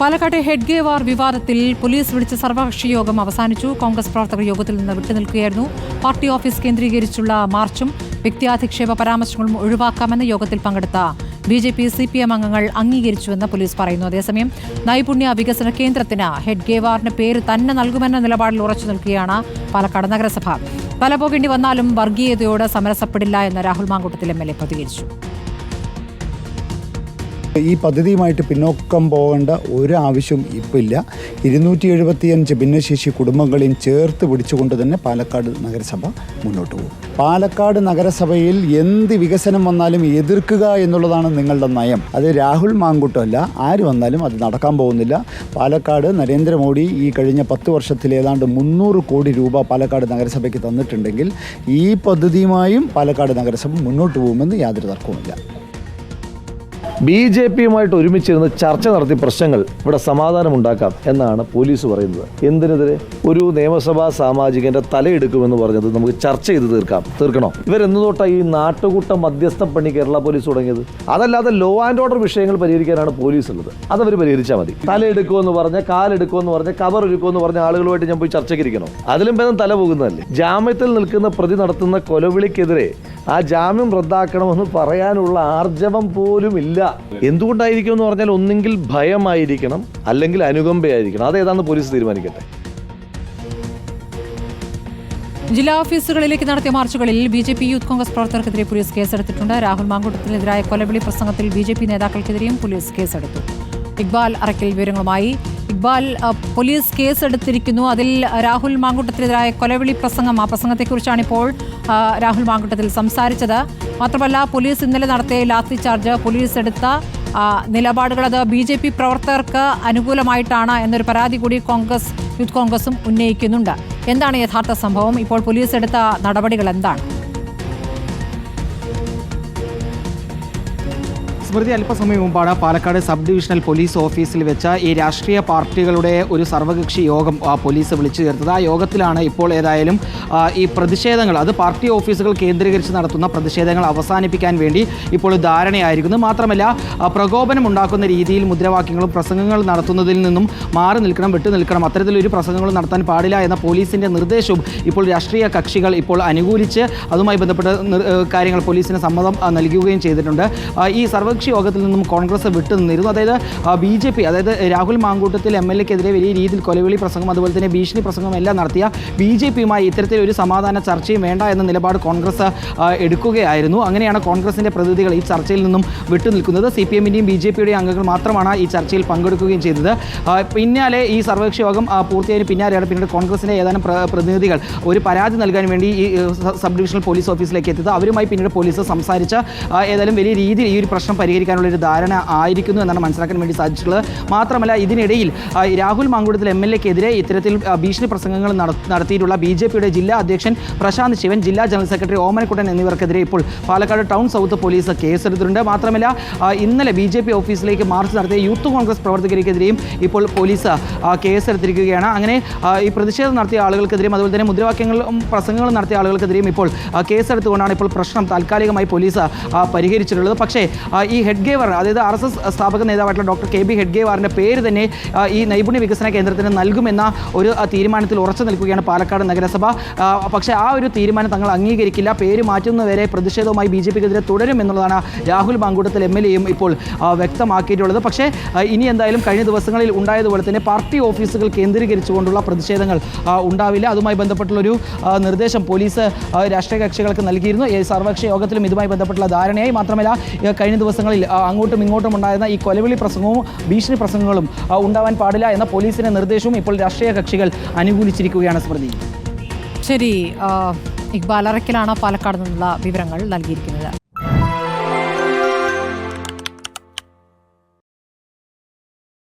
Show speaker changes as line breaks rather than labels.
പാലക്കാട്ടെ ഹെഡ്ഗേവാർ വിവാദത്തിൽ പോലീസ് വിളിച്ച സർവകക്ഷി യോഗം അവസാനിച്ചു. കോൺഗ്രസ് പ്രവർത്തകർ യോഗത്തിൽ നിന്ന് വിട്ടുനിൽക്കുകയായിരുന്നു. പാർട്ടി ഓഫീസ് കേന്ദ്രീകരിച്ചുള്ള മാർച്ചും വ്യക്തിയാധിക്ഷേപ പരാമർശങ്ങളും ഒഴിവാക്കാമെന്ന് യോഗത്തിൽ പങ്കെടുത്ത B J P C P M അംഗങ്ങൾ അംഗീകരിച്ചുവെന്ന് പോലീസ് പറയുന്നു. അതേസമയം നൈപുണ്യ വികസന കേന്ദ്രത്തിന് ഹെഡ്ഗേവാറിന് പേര് തന്നെ നൽകുമെന്ന നിലപാടിൽ ഉറച്ചു നിൽക്കുകയാണ് പാലക്കാട് നഗരസഭ. തലപോകേണ്ടി വന്നാലും വർഗീയതയോട് സമരസപ്പെടില്ല എന്ന് Rahul Mamkootathil M L A പ്രതികരിച്ചു.
ഈ പദ്ധതിയുമായിട്ട് പിന്നോക്കം പോകേണ്ട ഒരു ആവശ്യവും ഇപ്പോൾ ഇല്ല. ഇരുന്നൂറ്റി എഴുപത്തിയഞ്ച് ഭിന്നശേഷി കുടുംബങ്ങളെയും ചേർത്ത് പിടിച്ചുകൊണ്ട് തന്നെ പാലക്കാട് നഗരസഭ മുന്നോട്ട് പോകും. പാലക്കാട് നഗരസഭയിൽ എന്ത് വികസനം വന്നാലും എതിർക്കുക എന്നുള്ളതാണ് നിങ്ങളുടെ നയം. അത് രാഹുൽ മാങ്കുട്ടല്ല ആര് വന്നാലും അത് നടക്കാൻ പോകുന്നില്ല. പാലക്കാട് നരേന്ദ്രമോദി ഈ കഴിഞ്ഞ പത്ത് വർഷത്തിൽ ഏതാണ്ട് മുന്നൂറ് കോടി രൂപ പാലക്കാട് നഗരസഭയ്ക്ക് തന്നിട്ടുണ്ടെങ്കിൽ ഈ പദ്ധതിയുമായും പാലക്കാട് നഗരസഭ മുന്നോട്ട് പോകുമെന്ന് യാതൊരു തർക്കവുമില്ല.
ബി ജെ പിയുമായിട്ട് ഒരുമിച്ചിരുന്ന് ചർച്ച നടത്തി പ്രശ്നങ്ങൾ ഇവിടെ സമാധാനമുണ്ടാക്കാം എന്നാണ് പോലീസ് പറയുന്നത്. എന്തിനെതിരെ? ഒരു നിയമസഭാ സാമാജികന്റെ തലയെടുക്കുമെന്ന് പറഞ്ഞത് നമുക്ക് ചർച്ച ചെയ്ത് തീർക്കാം. തീർക്കണോ? ഇവരെന്നു ഈ നാട്ടുകൂട്ട മധ്യസ്ഥ പണി കേരള പോലീസ് തുടങ്ങിയത്? അതല്ലാതെ ലോ ആൻഡ് ഓർഡർ വിഷയങ്ങൾ പരിഹരിക്കാനാണ് പോലീസ് ഉള്ളത് അതവർ പരിഹരിച്ചാൽ മതി. തലയെടുക്കുമെന്ന് പറഞ്ഞ കാലെടുക്കുമെന്ന് പറഞ്ഞ കവർ എടുക്കുമെന്ന് പറഞ്ഞ ആളുകളുമായിട്ട് ഞാൻ പോയി ചർച്ചയ്ക്ക് ഇരിക്കണോ അതിലും ഭേദം തല പോകുന്നതല്ലേ. ജാമ്യത്തിൽ നിൽക്കുന്ന പ്രതി നടത്തുന്ന കൊലവിളിക്കെതിരെ ആ ജാമ്യം റദ്ദാക്കണമെന്ന് പറയാനുള്ള ആർജവം പോലും ഇല്ല എന്തുകൊണ്ടായിരിക്കും എന്ന് പറഞ്ഞാൽ ഒന്നെങ്കിൽ ഭയമായിരിക്കണം അല്ലെങ്കിൽ അനുകമ്പയായിരിക്കണം. അതേതാന്ന് പോലീസ് തീരുമാനിക്കട്ടെ.
ജില്ലാ ഓഫീസുകളിലേക്ക് നടത്തിയ മാർച്ചുകളിൽ B J P youth Congress പ്രവർത്തകർക്കെതിരെ police കേസെടുത്തിട്ടുണ്ട്. രാഹുൽ മാങ്കൂട്ടത്തിനെതിരായ കൊലവിളി പ്രസംഗത്തിൽ ബി ജെ പി നേതാക്കൾക്കെതിരെയും പോലീസ് കേസെടുത്തു. ഇക്ബാൽ അറക്കൽ വിവരങ്ങളുമായി ഇക്ബാൽ പോലീസ് കേസെടുത്തിരിക്കുന്നു. അതിൽ രാഹുൽ മാങ്കൂട്ടത്തിനെതിരായ കൊലവിളി പ്രസംഗം ആ പ്രസംഗത്തെക്കുറിച്ചാണ് ഇപ്പോൾ രാഹുൽ മാങ്കൂട്ടത്തിൽ സംസാരിച്ചത്. മാത്രമല്ല പോലീസ് ഇന്നലെ നടത്തിയ ലാത്തി ചാർജ് പോലീസ് എടുത്ത നിലപാടുകൾ അത് ബി ജെ പി പ്രവർത്തകർക്ക് അനുകൂലമായിട്ടാണ് എന്നൊരു പരാതി കൂടി കോൺഗ്രസ് യൂത്ത് കോൺഗ്രസും ഉന്നയിക്കുന്നുണ്ട്. എന്താണ് യഥാർത്ഥ സംഭവം? ഇപ്പോൾ പോലീസ് എടുത്ത നടപടികൾ എന്താണ്?
സ്മൃതി അല്പസമയം മുമ്പാണ് പാലക്കാട് സബ് ഡിവിഷണൽ പോലീസ് ഓഫീസിൽ വെച്ച ഈ രാഷ്ട്രീയ പാർട്ടികളുടെ ഒരു സർവകക്ഷി യോഗം പോലീസ് വിളിച്ചു ചേർത്തത്. ആ യോഗത്തിലാണ് ഇപ്പോൾ ഏതായാലും ഈ പ്രതിഷേധങ്ങൾ അത് പാർട്ടി ഓഫീസുകൾ കേന്ദ്രീകരിച്ച് നടത്തുന്ന പ്രതിഷേധങ്ങൾ അവസാനിപ്പിക്കാൻ വേണ്ടി ഇപ്പോൾ ധാരണയായിരിക്കുന്നു. മാത്രമല്ല പ്രകോപനം ഉണ്ടാക്കുന്ന രീതിയിൽ മുദ്രാവാക്യങ്ങളും പ്രസംഗങ്ങൾ നടത്തുന്നതിൽ നിന്നും മാറി നിൽക്കണം വിട്ടു നിൽക്കണം. അത്തരത്തിലൊരു പ്രസംഗങ്ങളും നടത്താൻ പാടില്ല എന്ന പോലീസിന്റെ നിർദ്ദേശവും ഇപ്പോൾ രാഷ്ട്രീയ കക്ഷികൾ ഇപ്പോൾ അനുകൂലിച്ച് അതുമായി ബന്ധപ്പെട്ട കാര്യങ്ങൾ പോലീസിന് സമ്മതം നൽകുകയും ചെയ്തിട്ടുണ്ട്. ഈ ഈ സർവകക്ഷി യോഗത്തിൽ നിന്നും കോൺഗ്രസ് വിട്ടു നിന്നിരുന്നു. അതായത് ബി ജെ പി അതായത് രാഹുൽ മാങ്കൂട്ടത്തിൽ എം എൽ എക്കെതിരെ വലിയ രീതിയിൽ കൊലവിളി പ്രസംഗം അതുപോലെ തന്നെ ഭീഷണി പ്രസംഗം എല്ലാം നടത്തിയ ബി ജെ പിയുമായി ഇത്തരത്തിലൊരു സമാധാന ചർച്ചയും വേണ്ട എന്ന നിലപാട് കോൺഗ്രസ് എടുക്കുകയായിരുന്നു. അങ്ങനെയാണ് കോൺഗ്രസിന്റെ പ്രതിനിധികൾ ഈ ചർച്ചയിൽ നിന്നും വിട്ടു നിൽക്കുന്നത്. സി പി എമ്മിന്റെയും ബി ജെ പിയുടെയും അംഗങ്ങൾ മാത്രമാണ് ഈ ചർച്ചയിൽ പങ്കെടുക്കുകയും ചെയ്തത്. പിന്നാലെ ഈ സർവകക്ഷി യോഗം പൂർത്തിയായതിന് പിന്നാലെയാണ് പിന്നീട് കോൺഗ്രസിന്റെ ഏതാനും പ്രതിനിധികൾ ഒരു പരാതി നൽകാൻ വേണ്ടി ഈ സബ് ഡിവിഷണൽ പോലീസ് ഓഫീസിലേക്ക് എത്തിയത്. അവരുമായി പിന്നീട് പോലീസ് സംസാരിച്ച ഏതായാലും വലിയ രീതിയിൽ ഈ ഒരു പ്രശ്നം പരിഹരിക്കാനുള്ള ഒരു ധാരണ ആയിരിക്കുന്നു എന്നാണ് മനസ്സിലാക്കാൻ വേണ്ടി സാധിച്ചിട്ടുള്ളത്. മാത്രമല്ല ഇതിനിടയിൽ രാഹുൽ മാങ്കുടത്തിൽ എം എൽ എക്കെതിരെ ഇത്തരത്തിൽ ഭീഷണി പ്രസംഗങ്ങൾ നടത്തിയിട്ടുള്ള ബി ജെ പിയുടെ ജില്ലാ അധ്യക്ഷൻ പ്രശാന്ത് ശിവൻ ജില്ലാ ജനറൽ സെക്രട്ടറി ഓമനക്കുട്ടൻ എന്നിവർക്കെതിരെ ഇപ്പോൾ പാലക്കാട് ടൗൺ സൗത്ത് പോലീസ് കേസെടുത്തിട്ടുണ്ട്. മാത്രമല്ല ഇന്നലെ ബി ജെ പി ഓഫീസിലേക്ക് മാർച്ച് നടത്തിയ യൂത്ത് കോൺഗ്രസ് പ്രവർത്തകർക്കെതിരെയും ഇപ്പോൾ പോലീസ് കേസെടുത്തിരിക്കുകയാണ്. അങ്ങനെ ഈ പ്രതിഷേധം നടത്തിയ ആളുകൾക്കെതിരെയും അതുപോലെ തന്നെ മുദ്രാവാക്യങ്ങളും പ്രസംഗങ്ങളും നടത്തിയ ആളുകൾക്കെതിരെയും ഇപ്പോൾ കേസെടുത്തുകൊണ്ടാണ് ഇപ്പോൾ പ്രശ്നം താൽക്കാലികമായി പോലീസ് പരിഹരിച്ചിട്ടുള്ളത്. പക്ഷേ ഈ ഹെഡ്ഗേവർ അതായത് ആർ എസ് എസ് സ്ഥാപക നേതാവായിട്ടുള്ള ഡോക്ടർ കെ ബി ഹെഡ്ഗേവാറിന്റെ പേര് തന്നെ ഈ നൈപുണ്യ വികസന കേന്ദ്രത്തിന് നൽകുമെന്ന ഒരു തീരുമാനത്തിൽ ഉറച്ചു നിൽക്കുകയാണ് പാലക്കാട് നഗരസഭ. പക്ഷെ ആ ഒരു തീരുമാനം തങ്ങൾ അംഗീകരിക്കില്ല. പേര് മാറ്റുന്നവരെ പ്രതിഷേധവുമായി ബി ജെ പിക്കെതിരെ തുടരും എന്നുള്ളതാണ് രാഹുൽ മാങ്കൂട്ടത്തിൽ എം എൽ എയും ഇപ്പോൾ വ്യക്തമാക്കിയിട്ടുള്ളത്. പക്ഷേ ഇനി എന്തായാലും കഴിഞ്ഞ ദിവസങ്ങളിൽ ഉണ്ടായതുപോലെ തന്നെ പാർട്ടി ഓഫീസുകൾ കേന്ദ്രീകരിച്ചുകൊണ്ടുള്ള പ്രതിഷേധങ്ങൾ ഉണ്ടാവില്ല. അതുമായി ബന്ധപ്പെട്ടുള്ളൊരു നിർദ്ദേശം പോലീസ് രാഷ്ട്രീയ കക്ഷികൾക്ക് നൽകിയിരുന്നു. സർവകക്ഷി യോഗത്തിലും ഇതുമായി ബന്ധപ്പെട്ടുള്ള ധാരണയായി മാത്രമല്ല കഴിഞ്ഞ കഴിഞ്ഞ ദിവസങ്ങളിൽ അങ്ങോട്ടും ഇങ്ങോട്ടും ഉണ്ടായിരുന്ന ഈ കൊലവിളി പ്രസംഗവും ഭീഷണി പ്രസംഗങ്ങളും ഉണ്ടാവാൻ പാടില്ല എന്ന പോലീസിന്റെ നിർദ്ദേശവും ഇപ്പോൾ രാഷ്ട്രീയ കക്ഷികൾ അനുകൂലിച്ചിരിക്കുകയാണ് സ്മൃതി.
ശരി ഇക്ബാൽ അറക്കിലാണ് പാലക്കാട് നിന്നുള്ള വിവരങ്ങൾ നൽകിയിരിക്കുന്നത്.